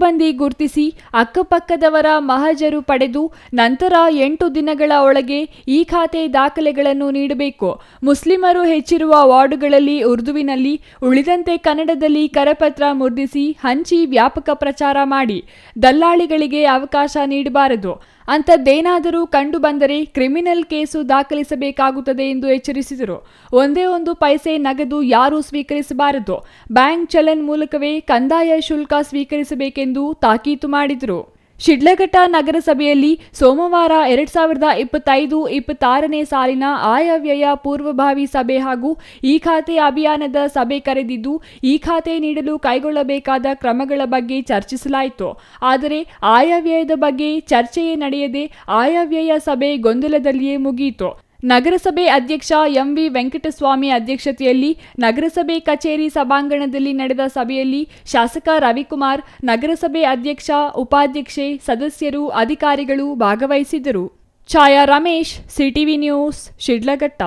ಚಕುಬಂದಿ ಗುರುತಿಸಿ ಅಕ್ಕಪಕ್ಕದವರ ಮಹಜರು ಪಡೆದು ನಂತರ ಎಂಟು ದಿನಗಳ ಒಳಗೆ ಈ ಖಾತೆ ದಾಖಲೆಗಳನ್ನು ನೀಡಬೇಕು. ಮುಸ್ಲಿಮರು ಹೆಚ್ಚಿರುವ ವಾರ್ಡುಗಳಲ್ಲಿ ಉರ್ದುವಿನಲ್ಲಿ, ಉಳಿದಂತೆ ಕನ್ನಡದಲ್ಲಿ ಕರಪತ್ರ ಮುದ್ರಿಸಿ ಹಂಚಿ ವ್ಯಾಪಕ ಪ್ರಚಾರ ಮಾಡಿ. ದಲ್ಲಾಳಿಗಳಿಗೆ ಅವಕಾಶ ನೀಡಬಾರದು. ಅಂಥದ್ದೇನಾದರೂ ಕಂಡು ಬಂದರೆ ಕ್ರಿಮಿನಲ್ ಕೇಸು ದಾಖಲಿಸಬೇಕಾಗುತ್ತದೆ ಎಂದು ಎಚ್ಚರಿಸಿದರು. ಒಂದೇ ಒಂದು ಪೈಸೆ ನಗದು ಯಾರೂ ಸ್ವೀಕರಿಸಬಾರದು. ಬ್ಯಾಂಕ್ ಚಲನ್ ಮೂಲಕವೇ ಕಂದಾಯ ಶುಲ್ಕ ಸ್ವೀಕರಿಸಬೇಕೆಂದು ತಾಕೀತು ಮಾಡಿದರು. ಶಿಡ್ಲಘಟ್ಟ ನಗರಸಭೆಯಲ್ಲಿ ಸೋಮವಾರ ಎರಡ್ ಸಾವಿರದ ಇಪ್ಪತ್ತೈದು ಇಪ್ಪತ್ತಾರನೇ ಸಾಲಿನ ಆಯವ್ಯಯ ಪೂರ್ವಭಾವಿ ಸಭೆ ಹಾಗೂ ಈ ಖಾತೆ ಅಭಿಯಾನದ ಸಭೆ ಕರೆದಿದ್ದು, ಈ ಖಾತೆ ನೀಡಲು ಕೈಗೊಳ್ಳಬೇಕಾದ ಕ್ರಮಗಳ ಬಗ್ಗೆ ಚರ್ಚಿಸಲಾಯಿತು. ಆದರೆ ಆಯವ್ಯಯದ ಬಗ್ಗೆ ಚರ್ಚೆಯೇ ನಡೆಯದೆ ಆಯವ್ಯಯ ಸಭೆ ಗೊಂದಲದಲ್ಲಿಯೇ ಮುಗಿಯಿತು. ನಗರಸಭೆ ಅಧ್ಯಕ್ಷ ಎಂವಿ ವೆಂಕಟಸ್ವಾಮಿ ಅಧ್ಯಕ್ಷತೆಯಲ್ಲಿ ನಗರಸಭೆ ಕಚೇರಿ ಸಭಾಂಗಣದಲ್ಲಿ ನಡೆದ ಸಭೆಯಲ್ಲಿ ಶಾಸಕ ರವಿಕುಮಾರ್, ನಗರಸಭೆ ಅಧ್ಯಕ್ಷ, ಉಪಾಧ್ಯಕ್ಷೆ, ಸದಸ್ಯರು, ಅಧಿಕಾರಿಗಳು ಭಾಗವಹಿಸಿದ್ದರು. Chaya Ramesh, CTV news, Shidlaghatta.